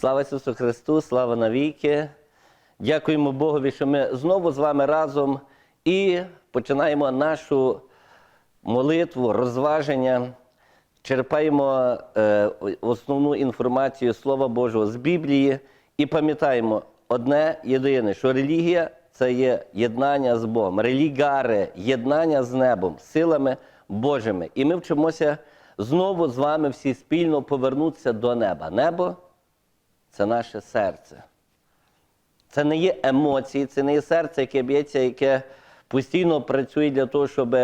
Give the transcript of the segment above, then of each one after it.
Слава Ісусу Христу, слава навіки. Дякуємо Богові, що ми знову з вами разом і починаємо нашу молитву, розваження, черпаємо е, основну інформацію Слова Божого з Біблії і пам'ятаємо одне єдине, що релігія це є єднання з Богом. Релігаре єднання з небом, силами Божими. І ми вчимося знову з вами всі спільно повернутися до неба. Небо це наше серце. Це не є емоції, це не є серце, яке б'ється, яке постійно працює для того, щоб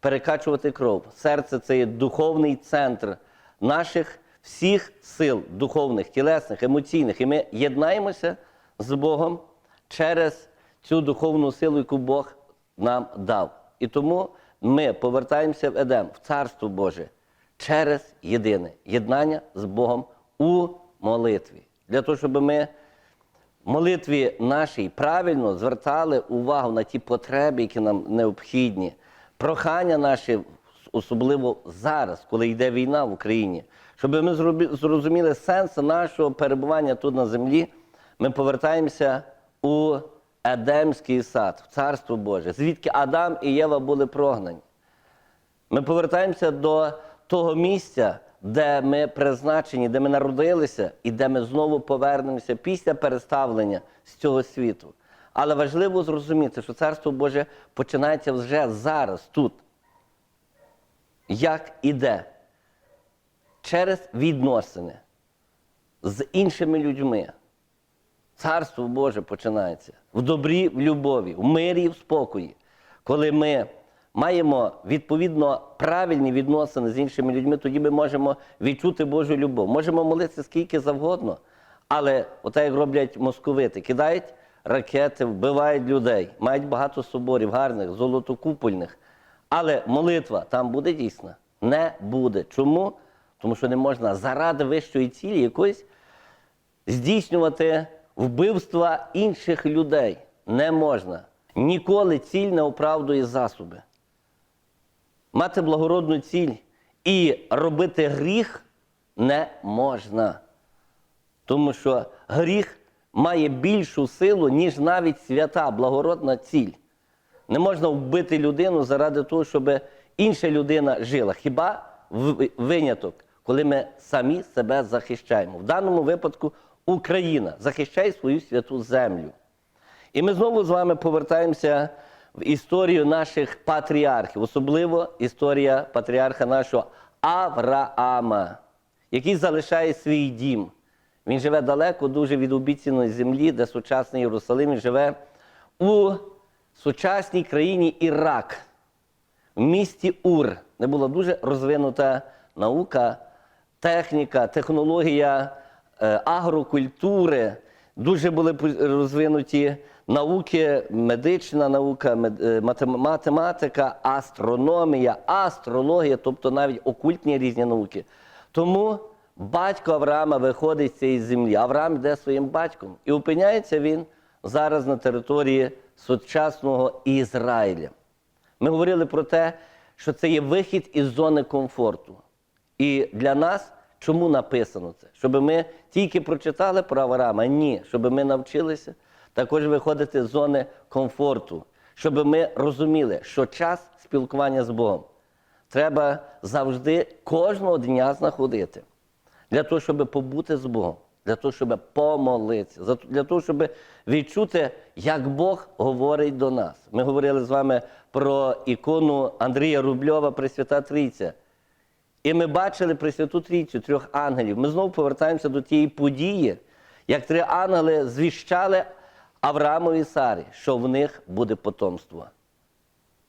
перекачувати кров. Серце це є духовний центр наших всіх сил, духовних, тілесних, емоційних. І ми єднаємося з Богом через цю духовну силу, яку Бог нам дав. І тому ми повертаємося в Едем, в Царство Боже, через єдине єднання з Богом у молитві. Для того, щоб ми в молитві нашій правильно звертали увагу на ті потреби, які нам необхідні, прохання наші, особливо зараз, коли йде війна в Україні, щоб ми зрозуміли сенс нашого перебування тут на землі, ми повертаємося у Едемський сад, в Царство Боже, звідки Адам і Єва були прогнані. Ми повертаємося до того місця, де ми призначені, де ми народилися, і де ми знову повернемося після переставлення з цього світу. Але важливо зрозуміти, що Царство Боже починається вже зараз, тут. Як іде? Через відносини з іншими людьми. Царство Боже починається в добрі, в любові, в мирі і в спокої. Коли ми маємо відповідно правильні відносини з іншими людьми, тоді ми можемо відчути Божу любов. Можемо молитися скільки завгодно, але отак як роблять московити, кидають ракети, вбивають людей, мають багато соборів, гарних, золотокупольних. Але молитва там буде дійсна? Не буде. Чому? Тому що не можна заради вищої цілі якоїсь здійснювати вбивства інших людей. Не можна. Ніколи ціль не оправдує засоби. Мати благородну ціль і робити гріх не можна. Тому що гріх має більшу силу, ніж навіть свята, благородна ціль. Не можна вбити людину заради того, щоб інша людина жила. Хіба виняток, коли ми самі себе захищаємо. В даному випадку Україна захищає свою святу землю. І ми знову з вами повертаємося історію наших патріархів, особливо історія патріарха нашого Авраама, який залишає свій дім. Він живе далеко, дуже від обіцяної землі, де сучасний Єрусалим живе у сучасній країні Ірак, в місті Ур, де була дуже розвинута наука, техніка, технологія е, агрокультури, дуже були розвинуті науки, медична наука, е, матем- математика, астрономія, астрологія, тобто навіть окультні різні науки. Тому батько Авраама виходить з цієї землі. Авраам йде своїм батьком. І опиняється він зараз на території сучасного Ізраїля. Ми говорили про те, що це є вихід із зони комфорту. І для нас чому написано це? Щоб ми тільки прочитали про Авраама? Ні, щоб ми навчилися також виходити з зони комфорту, щоб ми розуміли, що час спілкування з Богом треба завжди кожного дня знаходити для того, щоб побути з Богом, для того, щоб помолитися, для того, щоб відчути, як Бог говорить до нас. Ми говорили з вами про ікону Андрія Рубльова Пресвята Трійця. І ми бачили Пресвяту Трійцю трьох ангелів. Ми знову повертаємося до тієї події, як три ангели звіщали Авраамові Сарі, що в них буде потомство.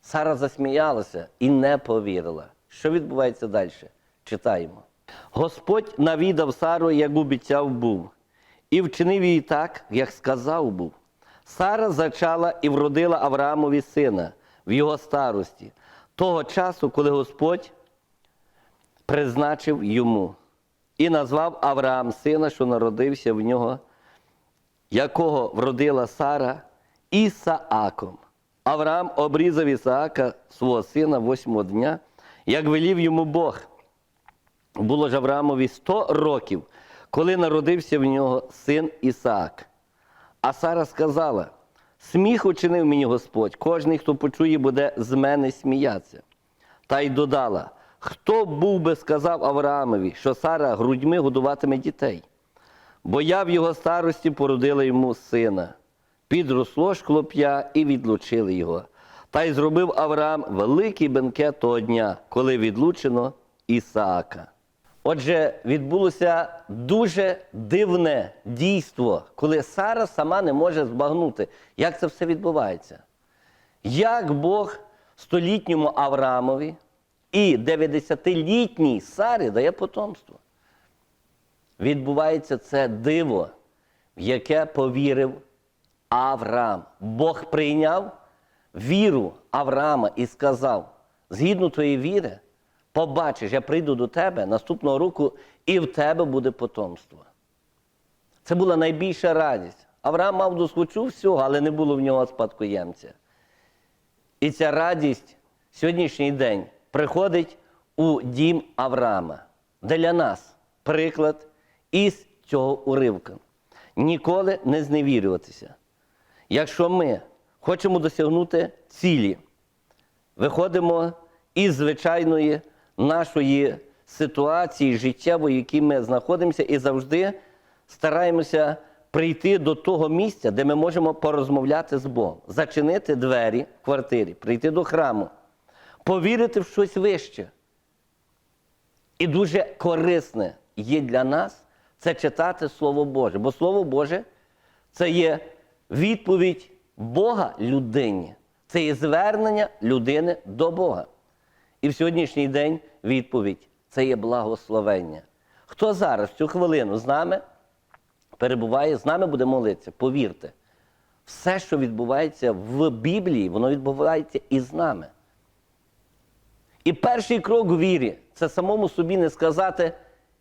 Сара засміялася і не повірила. Що відбувається далі? Читаємо. Господь навідав Сару, як обіцяв був, і вчинив її так, як сказав був. Сара зачала і вродила Авраамові сина в його старості, того часу, коли Господь призначив йому і назвав Авраам сина, що народився в нього, якого вродила Сара Ісааком. Авраам обрізав Ісаака, свого сина, восьмого дня, як велів йому Бог. Було ж Авраамові 100 років, коли народився в нього син Ісаак. А Сара сказала: Сміх учинив мені Господь, кожний, хто почує, буде з мене сміятися. Та й додала: Хто був би сказав Авраамові, що Сара грудьми годуватиме дітей? Бо я в його старості породила йому сина. Підросло ж хлоп'я і відлучили його. Та й зробив Авраам великий бенкет того дня, коли відлучено Ісаака. Отже, відбулося дуже дивне дійство, коли Сара сама не може збагнути, як це все відбувається. Як Бог столітньому Авраамові і 90-літній Сарі дає потомство. Відбувається це диво, в яке повірив Авраам. Бог прийняв віру Авраама і сказав: згідно твоєї віри, побачиш, я прийду до тебе наступного року, і в тебе буде потомство. Це була найбільша радість. Авраам мав доскочу всього, але не було в нього спадкоємця. І ця радість сьогоднішній день приходить у дім Авраама. Для нас приклад із цього уривка. Ніколи не зневірюватися. Якщо ми хочемо досягнути цілі, виходимо із звичайної нашої ситуації життєвої, в якій ми знаходимося, і завжди стараємося прийти до того місця, де ми можемо порозмовляти з Богом, зачинити двері в квартирі, прийти до храму, повірити в щось вище. І дуже корисне є для нас це читати Слово Боже. Бо Слово Боже це є відповідь Бога людині. Це є звернення людини до Бога. І в сьогоднішній день відповідь це є благословення. Хто зараз, цю хвилину, з нами перебуває, з нами буде молитися, повірте, все, що відбувається в Біблії, воно відбувається і з нами. І перший крок вірі це самому собі не сказати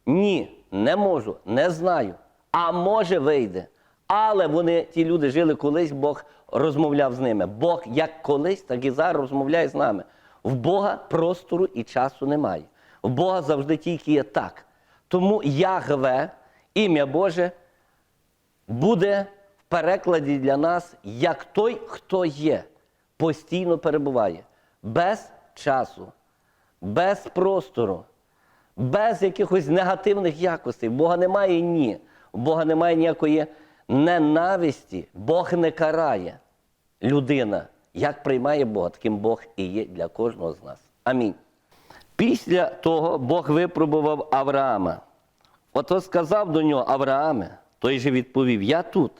ні, не можу, не знаю, а може вийде. Але вони, ті люди, жили колись, Бог розмовляв з ними. Бог як колись, так і зараз розмовляє з нами. В Бога простору і часу немає. В Бога завжди тільки є так. Тому Ягве, ім'я Боже, буде в перекладі для нас як той, хто є, постійно перебуває, без часу, без простору, без якихось негативних якостей. Бога немає ні. Бога немає ніякої ненависті. Бог не карає людина. Як приймає Бога, таким Бог і є для кожного з нас. Амінь. Після того Бог випробував Авраама. Ото сказав до нього Аврааме, той же відповів: Я тут.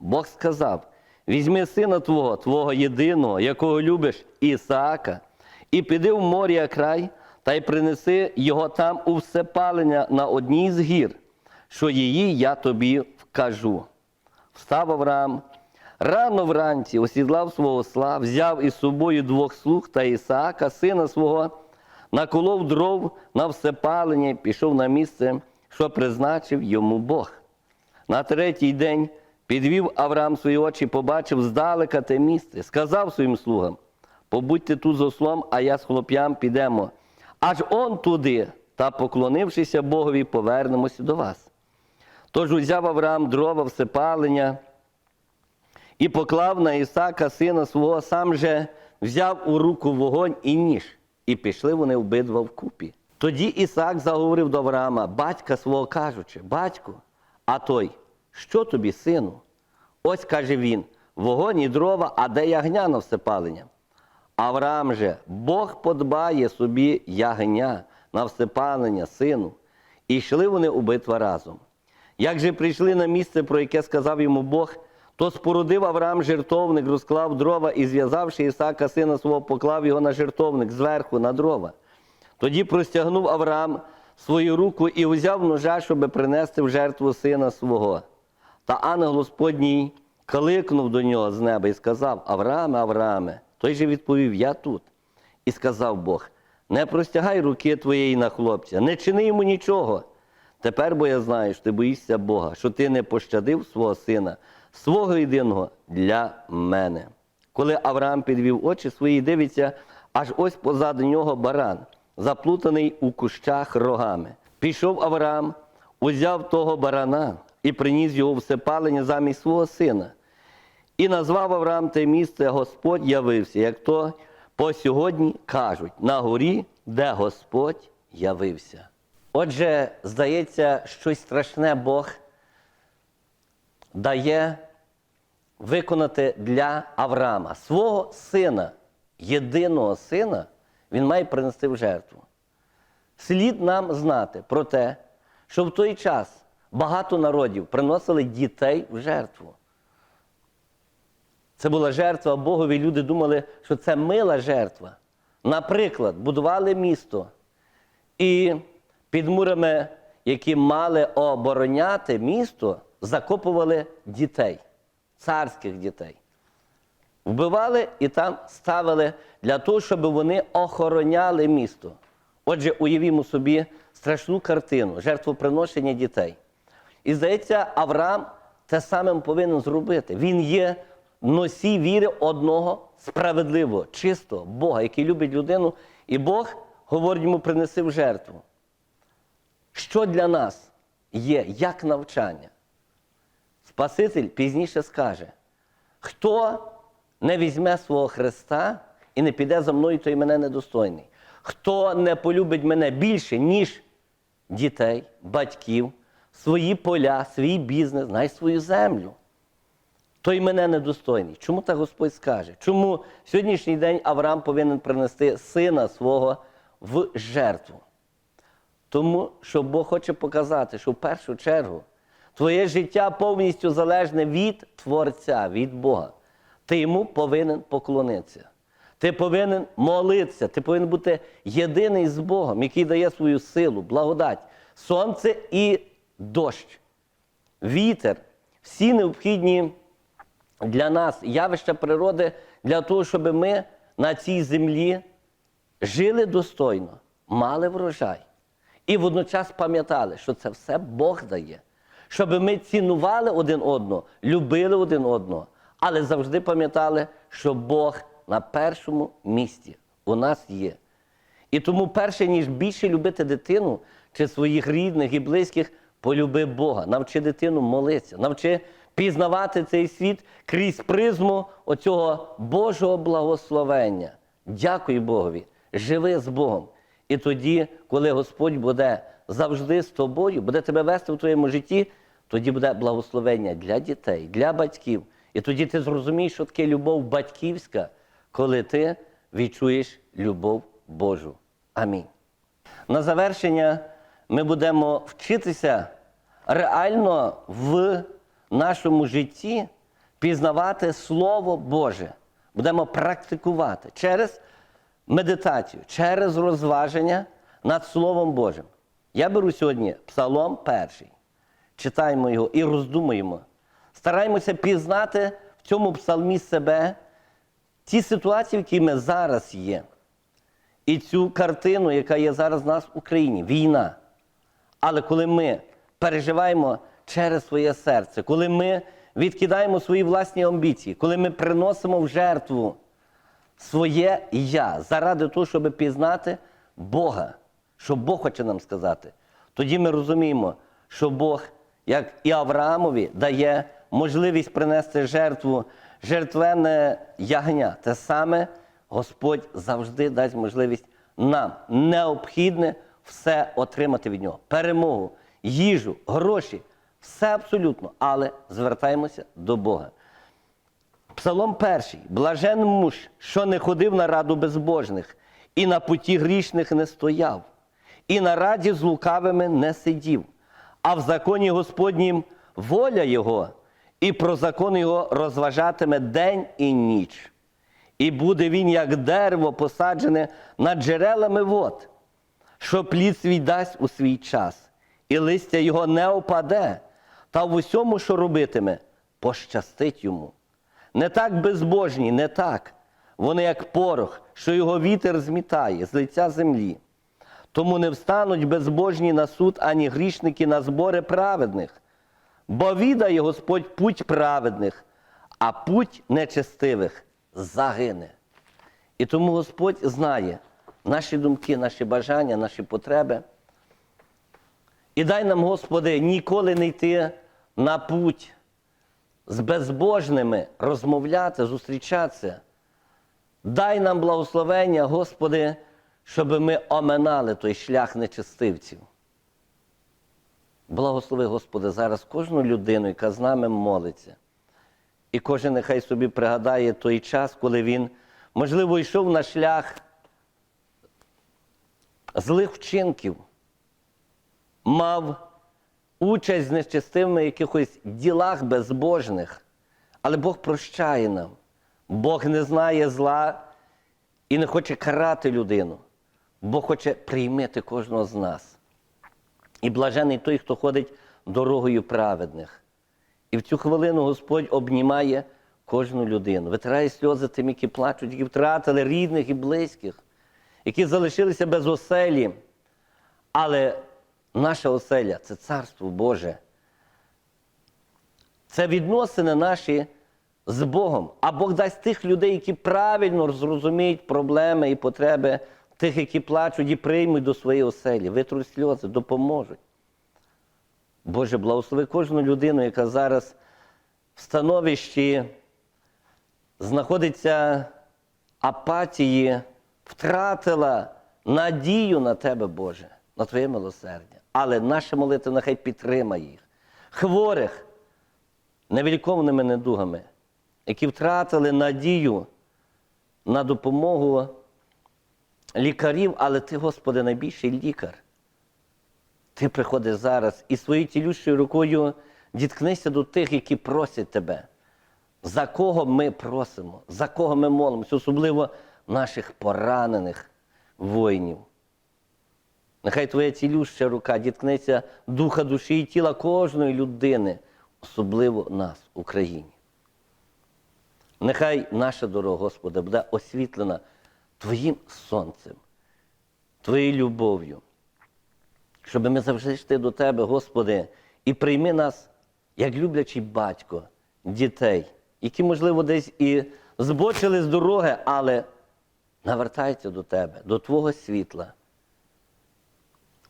Бог сказав: візьми сина твого, твого єдиного, якого любиш, Ісаака, і піди в моря край, та й принеси його там у всепалення на одній з гір, що її я тобі вкажу. Встав Авраам. Рано вранці осідлав свого осла, взяв із собою двох слуг та Ісаака, сина свого, наколов дров на всепалення і пішов на місце, що призначив йому Бог. На третій день підвів Авраам свої очі, побачив здалека те місце, сказав своїм слугам: побудьте тут з ослом, а я з хлоп'ям підемо. Аж он туди, та, поклонившися Богові, повернемося до вас. Тож узяв Авраам дрова всепалення і поклав на Ісака сина свого, сам же взяв у руку вогонь і ніж, і пішли вони обидва вкупі. Тоді Ісаак заговорив до Авраама, батька свого кажучи, батьку, а той, що тобі, сину? Ось каже він: вогонь і дрова, а де ягня на всепалення? Авраам же, Бог подбає собі ягня на всепалення, сину. І йшли вони обидва разом. Як же прийшли на місце, про яке сказав йому Бог, то спорудив Авраам жертовник, розклав дрова і, зв'язавши Ісака, сина свого, поклав його на жертовник зверху на дрова. Тоді простягнув Авраам свою руку і узяв ножа, щоби принести в жертву сина свого. Та ангел Господній кликнув до нього з неба і сказав: Аврааме, Аврааме, той же відповів: Я тут. І сказав Бог: не простягай руки твоєї на хлопця, не чини йому нічого. Тепер бо я знаю, що ти боїшся Бога, що ти не пощадив свого сина, свого єдиного для мене. Коли Авраам підвів очі свої, дивиться, аж ось позаду нього баран, заплутаний у кущах рогами. Пішов Авраам, узяв того барана і приніс його всепалення замість свого сина. І назвав Авраам те місце Господь явився, як то по сьогодні кажуть, на горі, де Господь явився. Отже, здається, щось страшне Бог дає виконати для Авраама. Свого сина, єдиного сина, він має принести в жертву. Слід нам знати про те, що в той час багато народів приносили дітей в жертву. Це була жертва Богові. Люди думали, що це мила жертва. Наприклад, будували місто і під мурами, які мали обороняти місто, закопували дітей, царських дітей. Вбивали і там ставили для того, щоб вони охороняли місто. Отже, уявімо собі страшну картину жертвоприношення дітей. І здається, Авраам те саме повинен зробити. Він є носій віри одного справедливого, чистого Бога, який любить людину, і Бог говорить йому, принеси в жертву. Що для нас є як навчання? Спаситель пізніше скаже, хто не візьме свого Христа і не піде за мною, той мене недостойний. Хто не полюбить мене більше, ніж дітей, батьків, свої поля, свій бізнес, навіть свою землю, той мене недостойний. Чому так Господь скаже? Чому сьогоднішній день Авраам повинен принести сина свого в жертву? Тому що Бог хоче показати, що в першу чергу твоє життя повністю залежне від Творця, від Бога. Ти йому повинен поклонитися. Ти повинен молитися, ти повинен бути єдиний з Богом, який дає свою силу, благодать, сонце і дощ, вітер, всі необхідні для нас явища природи для того, щоб ми на цій землі жили достойно, мали врожай. І водночас пам'ятали, що це все Бог дає, щоб ми цінували один одного, любили один одного, але завжди пам'ятали, що Бог на першому місці у нас є. І тому, перше, ніж більше любити дитину чи своїх рідних і близьких, полюби Бога, навчи дитину молитися, навчи пізнавати цей світ крізь призму оцього Божого благословення. Дякуй Богові, живи з Богом. І тоді, коли Господь буде завжди з тобою, буде тебе вести в твоєму житті, тоді буде благословення для дітей, для батьків. І тоді ти зрозумієш, що таке любов батьківська, коли ти відчуєш любов Божу. Амінь. На завершення ми будемо вчитися реально в нашому житті пізнавати Слово Боже. Будемо практикувати через медитацію, через розваження над Словом Божим. Я беру сьогодні Псалом перший. Читаємо його і роздумуємо. Стараємося пізнати в цьому псалмі себе ті ситуації, в які ми зараз є. І цю картину, яка є зараз в нас в Україні війна. Але коли ми переживаємо через своє серце, коли ми відкидаємо свої власні амбіції, коли ми приносимо в жертву своє я заради того, щоб пізнати Бога, що Бог хоче нам сказати, тоді ми розуміємо, що Бог, як і Авраамові, дає можливість принести жертву, жертвене ягня. Те саме Господь завжди дасть можливість нам необхідне все отримати від нього. Перемогу, їжу, гроші, все абсолютно, але звертаємося до Бога. Псалом перший. Блажен муж, що не ходив на раду безбожних, і на путі грішних не стояв, і на раді з лукавими не сидів, а в законі Господнім воля Його, і про закон Його розважатиме день і ніч. І буде він, як дерево, посаджене над джерелами вод, що плід свій дасть у свій час, і листя його не опаде, та в усьому, що робитиме, пощастить йому. Не так безбожні, не так. Вони як порох, що його вітер змітає з лиця землі. Тому не встануть безбожні на суд, ані грішники на збори праведних. Бо відає Господь путь праведних, а путь нечестивих загине. І тому Господь знає наші думки, наші бажання, наші потреби. І дай нам, Господи, ніколи не йти на путь з безбожними, розмовляти, зустрічатися. Дай нам благословення, Господи, щоб ми оминали той шлях нечестивців. Благослови, Господи, зараз кожну людину, яка з нами молиться. І кожен нехай собі пригадає той час, коли він, можливо, йшов на шлях злих вчинків, мав участь в нечестивими якихось ділах безбожних. Але Бог прощає нам. Бог не знає зла і не хоче карати людину. Бог хоче приймати кожного з нас. І блажений той, хто ходить дорогою праведних. І в цю хвилину Господь обнімає кожну людину, витирає сльози тим, які плачуть, які втратили рідних і близьких, які залишилися без оселі. Але наша оселя це Царство Боже. Це відносини наші з Богом. А Бог дасть тих людей, які правильно зрозуміють проблеми і потреби тих, які плачуть і приймуть до своєї оселі, витруть сльози, допоможуть. Боже, благослови кожну людину, яка зараз в становищі знаходиться апатії, втратила надію на Тебе, Боже, на Твоє милосердя. Але наша молитва нехай підтримає їх. Хворих невеликовними недугами, які втратили надію на допомогу лікарів, але Ти, Господи, найбільший лікар. Ти приходиш зараз і своєю цілющою рукою діткнися до тих, які просять тебе. За кого ми просимо, за кого ми молимося, особливо наших поранених воїнів. Нехай твоя цілюща рука діткнеться духа, душі і тіла кожної людини, особливо нас, Україні. Нехай наша дорога, Господи, буде освітлена Твоїм сонцем, Твоєю любов'ю щоб ми завжди йшли до Тебе, Господи, і прийми нас, як люблячий батько, дітей, які, можливо, десь і збочили з дороги, але навертаються до Тебе, до Твого світла.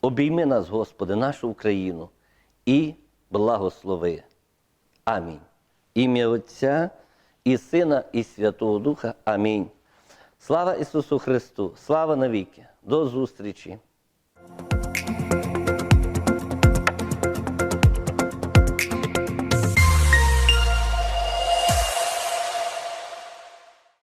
Обійми нас, Господи, нашу Україну і благослови. Амінь. Ім'я Отця і Сина, і Святого Духа. Амінь. Слава Ісусу Христу! Слава навіки! До зустрічі!